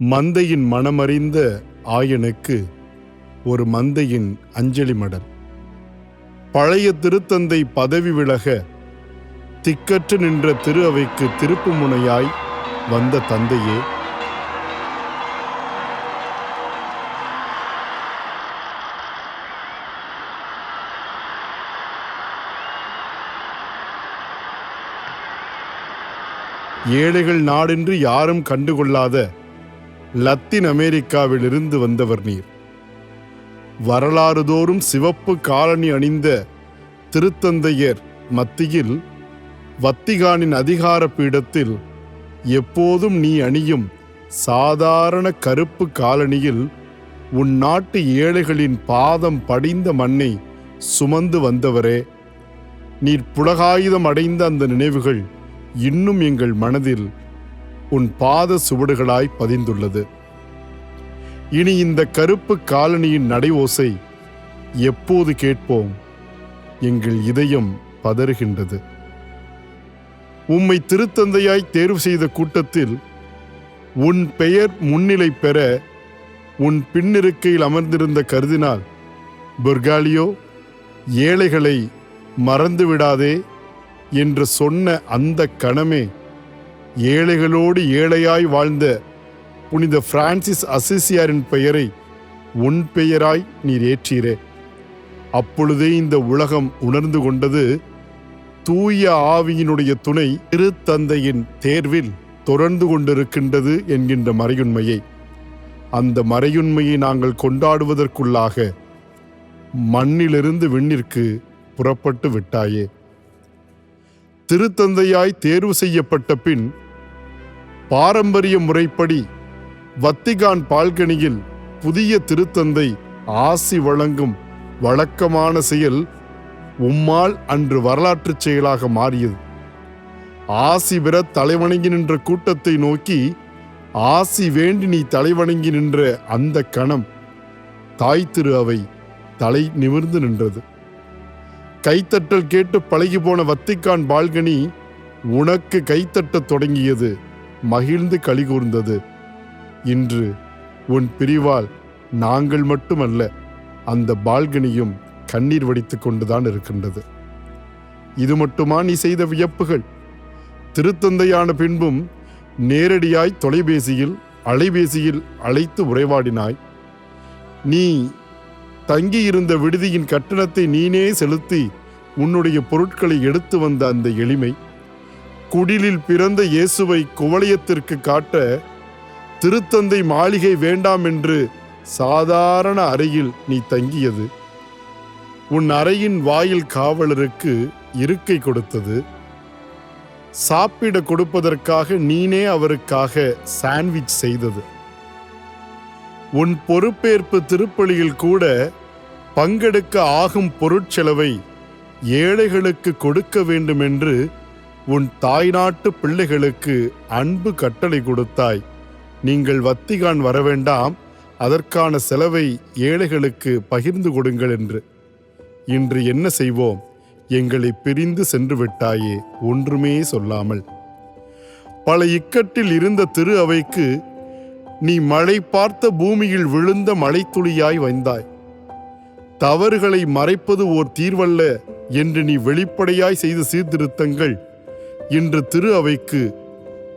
மந்தையின் மனமறிந்த ஆயனுக்கு ஒரு மந்தையின் அஞ்சலி மடல். பழைய திருத்தந்தை பதவி விலக திக்கற்று நின்ற திரு அவைக்கு திருப்பு முனையாய் வந்த தந்தையே. ஏழைகள் நாடென்று யாரும் கண்டுகொள்ளாத லத்தீன் அமெரிக்காவிலிருந்து வந்தவர் நீர். வரலாறு தோறும் சிவப்பு காலணி அணிந்த திருத்தந்தையர் மத்தியில் வத்திகானின் அதிகார பீடத்தில் எப்போதும் நீ அணியும் சாதாரண கருப்பு காலணியில் உன் நாட்டு ஏழைகளின் பாதம் படிந்த மண்ணை சுமந்து வந்தவரே. நீர் புலகாயுதம் அடைந்த அந்த நினைவுகள் இன்னும் எங்கள் மனதில் உன் பாத சுவடுகளாய் பதிந்துள்ளது. இனி இந்த கருப்பு காலனியின் நடை ஓசை எப்போது கேட்போம்? எங்கள் இதயம் பதறுகின்றது. உம்மை திருத்தந்தையாய் தேர்வு செய்த கூட்டத்தில் உன் பெயர் முன்னிலை பெற உன் பின்னிருக்கையில் அமர்ந்திருந்த கருதினால் பெர்காலியோ ஏழைகளை மறந்துவிடாதே என்று சொன்ன அந்த கணமே ஏழைகளோடு ஏழையாய் வாழ்ந்த புனித பிரான்சிஸ் அசிசியாரின் பெயரை உன் பெயராய் நீர் ஏற்றீரே. அப்பொழுதே இந்த உலகம் உணர்ந்து கொண்டது தூய ஆவியினுடைய துணை திருத்தந்தையின் தேர்வில் தொடர்ந்து கொண்டிருக்கின்றது என்கின்ற மறையுண்மையை. அந்த மறையுண்மையை நாங்கள் கொண்டாடுவதற்குள்ளாக மண்ணிலிருந்து விண்ணிற்கு புறப்பட்டு விட்டாயே. திருத்தந்தையாய் தேர்வு செய்யப்பட்ட பின் பாரம்பரிய முறைப்படி வத்திகான் பால்கனியில் புதிய திருத்தந்தை ஆசி வழங்கும் வழக்கமான செயல் உம்மால் அன்று வரலாற்றுச் செயலாக மாறியது. ஆசி பெற தலைவணங்கி நின்ற கூட்டத்தை நோக்கி ஆசி வேண்டி நீ தலைவணங்கி நின்ற அந்த கணம் தாய் திரு அவை தலை நிமிர்ந்து நின்றது. கைத்தட்டல் கேட்டு பழகி போன வத்திக்கான் பால்கனி உனக்கு கைத்தட்டத் தொடங்கியது. மகிழ்ந்து கலிகூர்ந்தது இன்று உன் பிரிவால் நாங்கள் மட்டுமல்ல அந்த பால்கனியும் கண்ணீர் வடித்து கொண்டுதான் இருக்கின்றது. இது மட்டுமா நீ செய்த வியப்புகள்? திருத்தந்தையான பின்பும் நேரடியாய் தொலைபேசியில் அலைபேசியில் அழைத்து உரைவாடினாய் நீ தங்கியிருந்த விடுதியின் கட்டணத்தை நீனே செலுத்தி உன்னுடைய பொருட்களை எடுத்து வந்த அந்த எளிமை குடிலில் பிறந்த இயேசுவை குவளையத்திற்கு காட்ட திருத்தந்தை மாளிகை வேண்டாம் என்று சாதாரண அறையில் நீ தங்கியது. உன் அறையின் வாயில் காவலருக்கு இருக்கை கொடுத்தது. சாப்பிட கொடுப்பதற்காக நீனே அவருக்காக சாண்ட்விச் செய்தது. உன் பொறுப்பேற்பு திருப்பலியில் கூட பங்கெடுக்க ஆகும் பொருட்செலவை ஏழைகளுக்கு கொடுக்க வேண்டுமென்று உன் தாய்நாட்டு பிள்ளைகளுக்கு அன்பு கட்டளை கொடுத்தாய். நீங்கள் வத்திகான் வரவேண்டாம். அதற்கான செலவை ஏழைகளுக்கு பகிர்ந்து கொடுங்கள் என்று. இன்று என்ன செய்வோம்? எங்களை பிரிந்து சென்று விட்டாயே ஒன்றுமே சொல்லாமல். பல இக்கட்டில் இருந்த திரு அவைக்கு நீ மழை பார்த்த பூமியில் விழுந்த மழைத்துளியாய் வந்தாய். தவறுகளை மறைப்பது ஓர் தீர்வல்ல என்று நீ வெளிப்படையாய் செய்த சீர்திருத்தங்கள் இன்று திரு அவைக்கு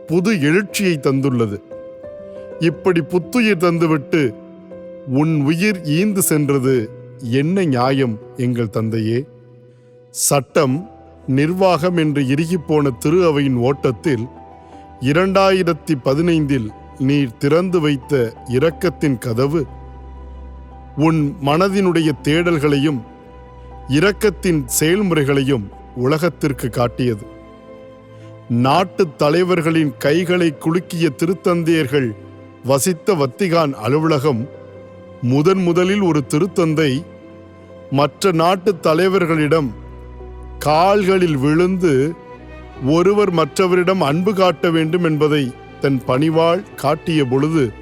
புது எழுச்சியை தந்துள்ளது. இப்படி புத்துயிர் தந்துவிட்டு உன் உயிர் ஈந்து சென்றது என்ன நியாயம் எங்கள் தந்தையே? சட்டம் நிர்வாகம் என்று இறுகிப்போன திரு அவையின் ஓட்டத்தில் இரண்டாயிரத்தி பதினைந்தில் நீர் திறந்து வைத்த இரக்கத்தின் கதவு உன் மனதினுடைய தேடல்களையும் இரக்கத்தின் செயல்முறைகளையும் உலகத்திற்கு காட்டியது. நாட்டு தலைவர்களின் கைகளை குலுக்கிய திருத்தந்தையர்கள் வசித்த வத்திகான் அலுவலகம் முதன் முதலில் ஒரு திருத்தந்தை மற்ற நாட்டு தலைவர்களிடம் கால்களில் விழுந்து ஒருவர் மற்றவரிடம் அன்பு காட்ட வேண்டும் என்பதை தன் பணிவாள் காட்டிய பொழுது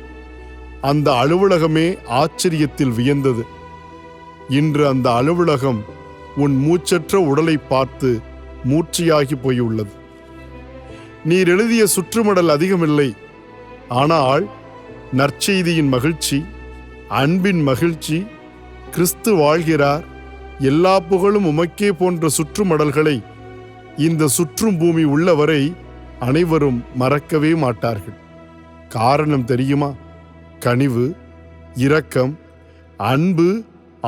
அந்த அலுவலகமே ஆச்சரியத்தில் வியந்தது. இன்று அந்த அலுவலகம் உன் மூச்சற்ற உடலை பார்த்து மூர்ச்சியாகி போயுள்ளது. நீர் எழுதிய சுற்றுமடல் அதிகமில்லை. ஆனால் நற்செய்தியின் மகிழ்ச்சி அன்பின் மகிழ்ச்சி கிறிஸ்து வாழ்கிறார். எல்லா புகழும் உமக்கே போன்ற சுற்றுமடல்களை இந்த சுற்றும் பூமி உள்ளவரை அனைவரும் மறக்கவே மாட்டார்கள். காரணம் தெரியுமா? கனிவு இரக்கம் அன்பு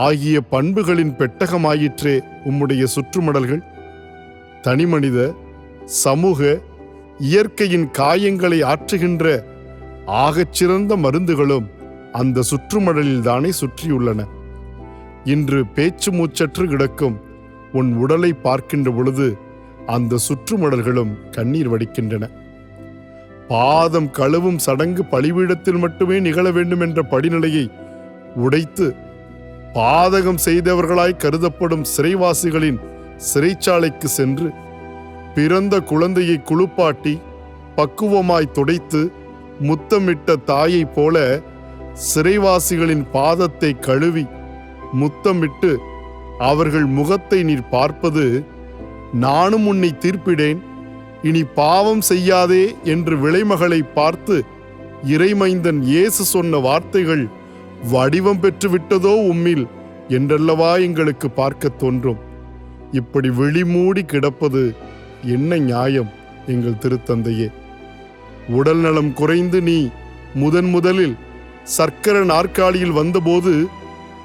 ஆகிய பண்புகளின் பெட்டகமாயிற்றே உம்முடைய சுற்றுமடல்கள். தனிமனித சமூக இயற்கையின் காயங்களை ஆற்றுகின்ற ஆகச்சிறந்த மருந்துகளும் அந்த சுற்றுமடலில் தானே சுற்றியுள்ளன. இன்று பேச்சு மூச்சற்று கிடக்கும் உன் உடலை பார்க்கின்ற பொழுது அந்த சுற்றுமடல்களும் கண்ணீர் வடிக்கின்றன. பாதம் கழுவும் சடங்கு பழிபீடத்தில் மட்டுமே நிகழ வேண்டும் என்ற படிநிலையை உடைத்து பாதகம் செய்தவர்களாய் கருதப்படும் சிறைவாசிகளின் சிறைச்சாலைக்கு சென்று பிறந்த குழந்தையை குளிப்பாட்டி பக்குவமாய் துடைத்து முத்தமிட்ட தாயைப் போல சிறைவாசிகளின் பாதத்தை கழுவி முத்தமிட்டு அவர்கள் முகத்தை நீர் பார்ப்பது நானும் உன்னை தீர்ப்பிடேன். இனி பாவம் செய்யாதே என்று விளைமகளை பார்த்து இறைமைந்தன் இயேசு சொன்ன வார்த்தைகள் வடிவம் பெற்றுவிட்டதோ உம்மில் என்றல்லவா எங்களுக்கு பார்க்கத் தோன்றும். இப்படி விழிமூடி கிடப்பது என்ன நியாயம் எங்கள் திருத்தந்தையே? உடல் நலம் குறைந்து நீ முதன் முதலில் சர்க்கர நாற்காலியில் வந்தபோது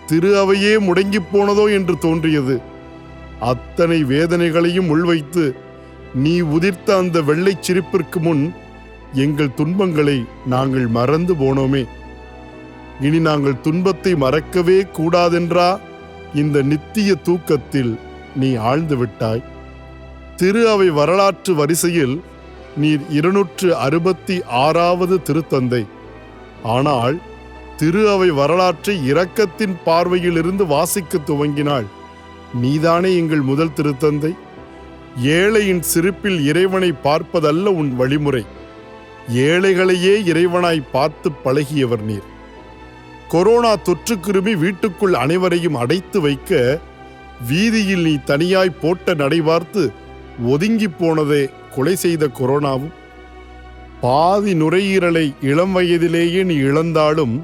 திரு அவையே முடங்கிப் போனதோ என்று தோன்றியது. அத்தனை வேதனைகளையும் உள்வைத்து நீ உதிர்த்த அந்த வெள்ளைச் சிரிப்பிற்கு முன் எங்கள் துன்பங்களை நாங்கள் மறந்து போனோமே. இனி நாங்கள் துன்பத்தை மறக்கவே கூடாதென்றா இந்த நித்திய தூக்கத்தில் நீ ஆழ்ந்து விட்டாய். திரு அவை வரலாற்று வரிசையில் நீர் இருநூற்று அறுபத்தி ஆறாவது திருத்தந்தை. ஆனால் திரு அவை வரலாற்றை இரக்கத்தின் பார்வையிலிருந்து வாசிக்க துவங்கினாள். நீதானே எங்கள் முதல் திருத்தந்தை. ஏழையின் சிரிப்பில் இறைவனை பார்ப்பதல்ல உன் வழிமுறை. ஏழைகளையே இறைவனாய் பார்த்து பழகியவர் நீர். கொரோனா தொற்றுக்கிருமி வீட்டுக்குள் அனைவரையும் அடைத்து வைக்க வீதியில் நீ தனியாய் போட்ட நடைபார்த்து ஒதுங்கிப் போனதே கொலை செய்த கொரோனாவும் பாதி நுரையீரலை இளம் வயதிலேயே நீ இழந்தாலும்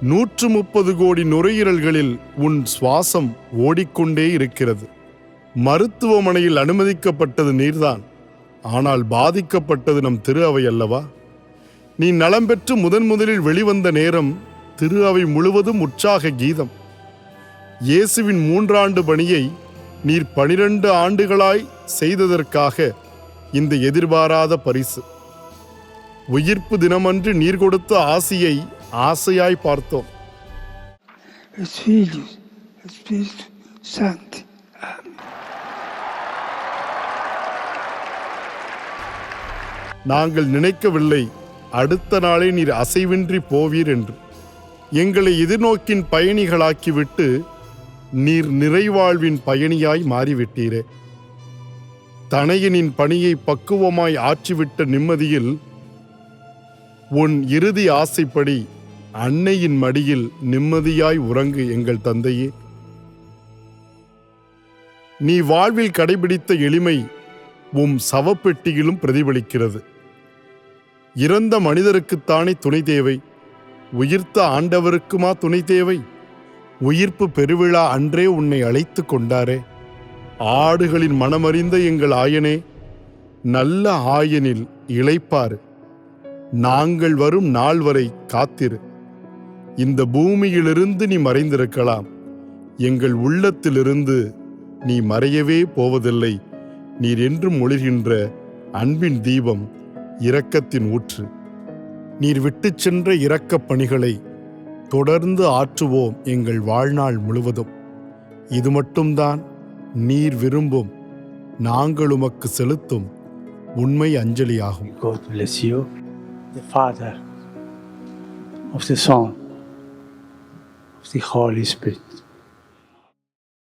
நூற்று முப்பது கோடி நுரையீரல்களில் உன் சுவாசம் ஓடிக்கொண்டே இருக்கிறது. மருத்துவமனையில் அனுமதிக்கப்பட்டது நீர்தான் ஆனால் பாதிக்கப்பட்டது நம் திரு அவை அல்லவா? நீ நலம் பெற்று முதன் முதலில் வெளிவந்த நேரம் திரு அவை முழுவதும் உற்சாக கீதம். இயேசுவின் மூன்றாண்டு பணியை நீர் பனிரெண்டு ஆண்டுகளாய் செய்ததற்காக இந்த எதிர்பாராத பரிசு. உயிர்ப்பு தினமன்று நீர் கொடுத்த ஆசியை ஆசையாய் பார்த்தோம். நாங்கள் நினைக்கவில்லை அடுத்த நாளே நீர் அசைவின்றி போவீர் என்று. எங்களை எதிர்நோக்கின் பயணிகளாக்கிவிட்டு நீர் நிறைவாழ்வின் பயணியாய் மாறிவிட்டீரே. தனையனின் பணியை பக்குவமாய் ஆற்றிவிட்ட நிம்மதியில் உன் இறுதி ஆசைப்படி அன்னையின் மடியில் நிம்மதியாய் உறங்கு எங்கள் தந்தையே. நீ வாழ்வில் கடைபிடித்த எளிமை உம் சவப்பெட்டியிலும் பிரதிபலிக்கிறது. இறந்த மனிதருக்குத்தானே துணை தேவை. உயிர்த்த ஆண்டவருக்குமா துணை தேவை. உயிர்ப்பு பெருவிழா அன்றே உன்னை அழைத்து கொண்டாரே. ஆடுகளின் மனமறிந்த எங்கள் ஆயனே நல்ல ஆயனில் இளைப்பாறு. நாங்கள் வரும் நாள் வரை காத்திரு. இந்த பூமியிலிருந்து நீ மறைந்திருக்கலாம். எங்கள் உள்ளத்திலிருந்து நீ மறையவே போவதில்லை. நீர் என்றும் ஒளிர்கின்ற அன்பின் தீபம் இரக்கத்தின் ஊற்று. நீர் விட்டுச் சென்ற இரக்கப் பணிகளை தொடர்ந்து ஆற்றுவோம் எங்கள் வாழ்நாள் முழுவதும். இது மட்டும்தான். நீர் விரும்பும் நாங்கள் உமக்கு செலுத்தும் உண்மை அஞ்சலியாகும் God bless you, the Father, of the Son, of the Holy Spirit.